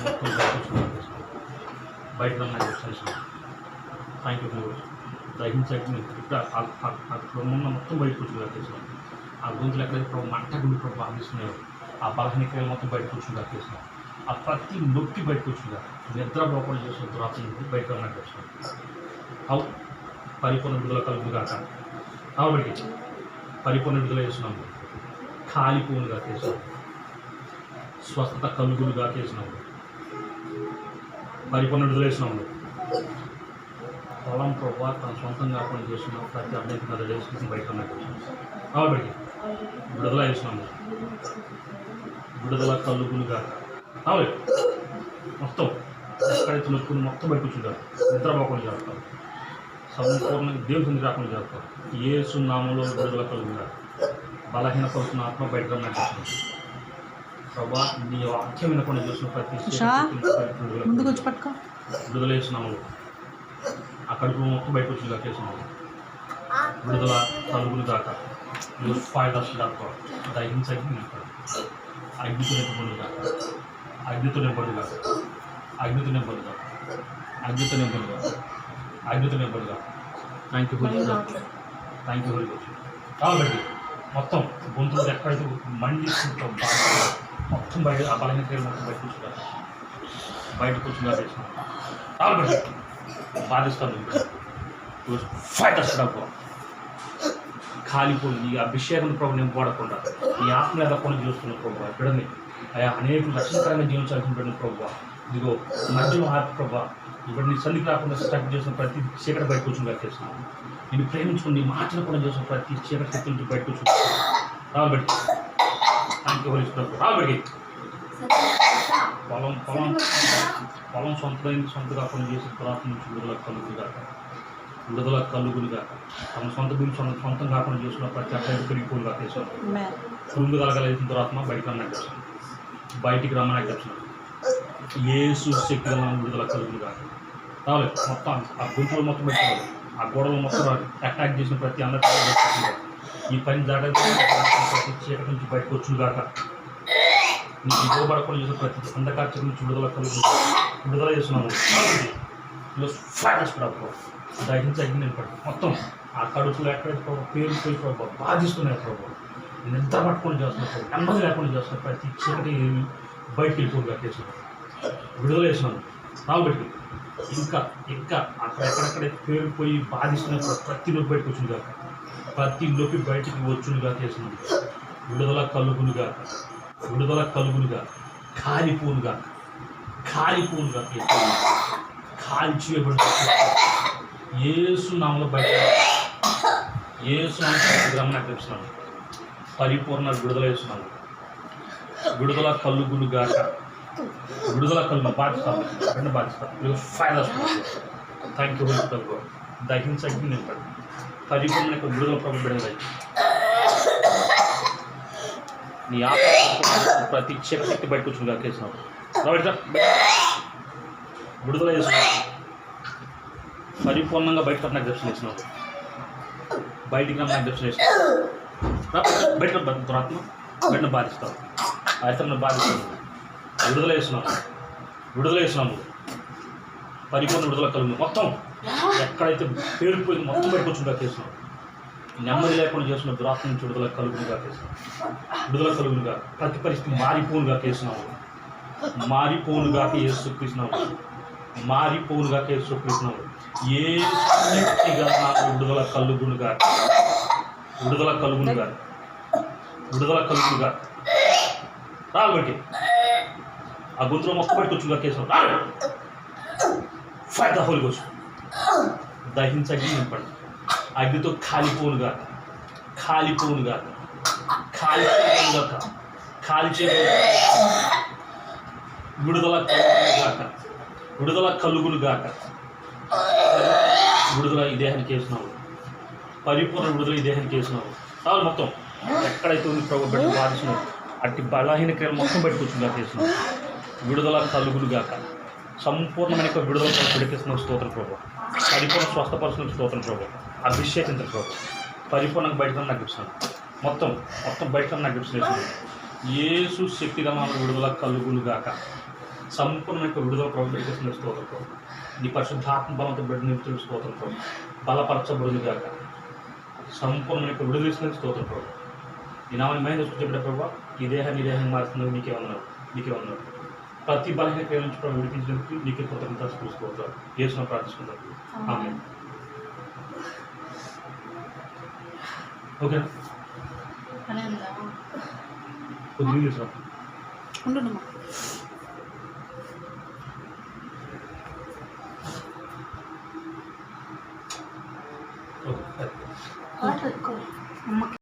మొత్తం బయట thank you దహించండి ఇక్కడ ఆ- అక్కడ ఉన్న మొత్తం బయటకు కూర్చుని చేసినాం ఆ గొంతులు ఎక్కడైతే ప్రభు మంట గుండె ప్రభు అందిస్తున్నాయో ఆ బలహీనకాయలు మొత్తం బయటకు వచ్చి చేసినాం ఆ ప్రతి నొప్పి బయటకు వచ్చిందా నిద్ర పోకుండా చేసిన దురాత్మ నుండి బయటకు అన్నట్టు వచ్చినాం అవు పరిపూర్ణ విడుదల కలుగు కాక కాబట్టి పరిపూర్ణ విడుదల చేసినాము కాలిపోనుగా చేసినాం స్వస్థత కలుగులుగా చేసినాము పరిపూర్ణ విడుదల చేసినాము పొలం ప్రభావ తన సొంతంగా పని చేస్తున్నాం ప్రతి అన్నిటి మీద చేసుకుని బయట కాబట్టి విడుదల చేసినాము విడుదల కలుగులుగా కాబట్టి మొత్తం ఎక్కడైతే నొక్కుని మొత్తం బయట కూర్చుంటారు. నిద్రపోకుండా చేస్తారు. సంపూర్ణంగా దేవుని రాకుండా చేస్తారు. ఏ సున్నామంలో విడుదల కలుగుగా బలహీనపడుతున్న ఆత్మ బయట నడిపిస్తుంది ప్రభా నీ వాక్యం వినకుండా చూసిన ప్రతి ముందుకు వచ్చి పట్టుకో. విడుదల చేసినాము కడుపు మొత్తం బయట వచ్చి కట్టేసినాము విడుదల కలుగులు దాక ఫైవ్ దర్శ దాకా దహించకి అగ్నితో నింపబడి అగ్నితో కాక అగ్నితో నింపడు కాక అగ్నితో నింపడు కాక అగ్నితో నింపడు కాక thank you holy thank you holy కాబట్టి మొత్తం గొంతులు ఎక్కడైతే మండిస్తుంటాం మొత్తం బయట ఆ బలమైన క్రియలు మొత్తం బయట కూర్చున్నారు. బయట కూర్చున్నారు చేసిన బాధిస్తాను ఫైట్ వస్తాడు కాలిపోయి ఈ అభిషేకం ప్రభు నేను ఈ ఆత్మ ఎదకుండా చూస్తున్న ప్రభు బిడ్డని అయా అనేక రక్షణకరంగా జీవించాల్సిన ఉంటుంది ప్రభు ఇదిగో మధ్యలో ఆత్మ ప్రభు ఇప్పుడు నీ సన్నిధి రాకుండా స్టక్ చేసిన ప్రతి చీకటి బయట కూర్చుని కట్టేస్తున్నాను నేను ప్రేమించుకుని నీ మాటలు కూడా చేసిన ప్రతి చీకటి శక్తి నుంచి బయట కూర్చుని హోలీస్టర్ రాబట్టి పొలం పొలం పొలం సొంతమైన సొంతగా పనిచేసి పురాతన నుంచి విడుదల కలుగులుగా విడుదల కలుగులుగా తమ సొంత భూమి సొంత సొంతం కాకుండా చేసుకున్న ప్రతి అబ్బాయి పెరిగిపోలుగా చేశారు Amen. పురుగు కలగలేసిన దురాత్మ బయటకు రమ్మని బయటికి రమ్మని చెప్తున్నాను ఏసు శక్తి విడుదల కలుగులుగా రాలేదు మొత్తం ఆ గుంపులు మొత్తం పెట్టుకోవాలి. ఆ గోడలు మొత్తం అటాక్ చేసిన ప్రతి అందరికీ ఈ పని జరగదు చీకటి నుంచి బయటకు వచ్చుగాక నీకు ఇవ్వబడకుండా చేసిన ప్రతి అంధకార నుంచి విడుదల కలుగు. విడుదల చేస్తున్నాను దహించి దహించగి నిలబడి మొత్తం ఆ కడుపులో ఎక్కడైతే ప్రభావ పేరు పోయి ప్రభావ బాధిస్తున్నాయి ప్రభావ నిద్ర పట్టుకొని చేస్తున్నారు నెమ్మది లేకుండా చేస్తున్నారు ప్రతి చీకటి బయటకు వెళ్ళిపోయి చేస్తున్నారు విడుదల చేసినాను రాబట్టి ఇంకా ఇంకా అక్కడ ఎక్కడెక్కడైతే పేరుపోయి బాధిస్తున్నప్పుడు ప్రతి నొప్పి బయటకు వచ్చింది కాక ప్రతి నొప్పి బయటికి వచ్చునుగా చేసినాను విడుదల కలుగునుగా. విడుదల కలుగునుగా. కాలిపోనుగా. కాలిపోనుగా కాల్చివేయబడి ఏసు నామలో బయట. ఏసు నామం గ్రహణ పరిపూర్ణ విడుదల చేస్తున్నాను. విడుదల కలుగునుగాక. విడుదల కలుగు బాధ్యత. రెండు బాధిస్తాను ఫైదా థ్యాంక్ యూ ప్రభు దహించండి నింపండి. పరిపూర్ణ యొక్క విడుదల ప్రభు బిడదై నీ ఆత్మ ప్రతి శక్తి బయటకు వచ్చింది కేసినావు కాబట్టి విడుదల చేస్తున్నావు పరిపూర్ణంగా బయట నాకు దర్శనం చేసినావు. బయటికి నాకు దర్శనం చేసినావు. బయట రా, దురాత్మ బయట బాధిస్తావు. అయితే బాధిస్తావు. విడుదల చేస్తున్నావు విడుదల చేస్తున్నాము పరిపూర్ణ విడుదల కలుగు మొత్తం ఎక్కడైతే పేరుపోయింది మొత్తం పెట్టుకొచ్చుగా వచ్చిందా చేస్తున్నాం. నెమ్మది లేకుండా చేస్తున్న. దురాత్మ నుంచి విడుదల కలుగునుగా చేస్తున్నాం. విడుదల కలుగునుగా ప్రతి పరిస్థితి మారిపోనుగా చేస్తున్నాము. మారిపోనుగా చూపిస్తున్నాము మారిపోనుగా చూపిస్తున్నాము ఏ శక్తిగా నాకు విడుదల కలుగునుగా? విడుదల కలుగునుగా? విడుదల కలుగునుగా? రాబట్టి ఆ గొంతులో మొక్క పెట్టుకొచ్చుగా కేసు ఫైర్ ద హోల్ కోసం దహించగి నింపండి అగ్నితో కాలిపోనుగా కాలిపోనుగా కాలిపోనుగా కాల్చే విడుదల కలుగునుగాక విడుదల కలుగునుగాక విడుదల ఈ దేహానికి వేసినావు పరిపూర్ణ విడుదల ఈ దేహానికి వేసినావు కావాలి మొత్తం ఎక్కడైతే ఉంది ప్రభు బట్టి బాధిస్తున్నావు అట్టి బలహీన క్రియలు మొత్తం పెట్టుకొచ్చుగా చేసినావు విడుదల కలుగులుగాక సంపూర్ణమైన విడుదల విడిపిస్తున్న స్తోత్ర ప్రభు. పరిపూర్ణ స్వస్థపరుస్తున్న స్తోత్ర ప్రభు. అభిషేకించిన ప్రభు. పరిపూర్ణంగా బయటకు నాకు ఇస్తున్నాను మొత్తం మొత్తం బయటకు నాకు ఇస్తున్నాను ఏసు శక్తి గమాల విడుదల కలుగులుగాక సంపూర్ణమైన విడుదల ప్రభు విడిపిస్తున్న స్తోత్ర ప్రభు. నీ పరిశుద్ధాత్మ బలంతో బిడ్డ నిలుపుతున్న స్తోత్ర ప్రభు. బలపరచబడులుగాక సంపూర్ణమైన విడుదల స్తోత్ర ప్రభు. ఈ నామని మహిళ చెప్పిన ప్రభావ ఈ దేహాన్ని దేహం మారుతున్నది నీకే ఉన్నారు నీకే ఉన్నారు ప్రతి బలహీన పేరు నుంచి మనం విడిపించినందుకు నీకే కృతజ్ఞత చూసుకోవచ్చు చేసిన ప్రార్థిస్తున్నప్పుడు ఓకే.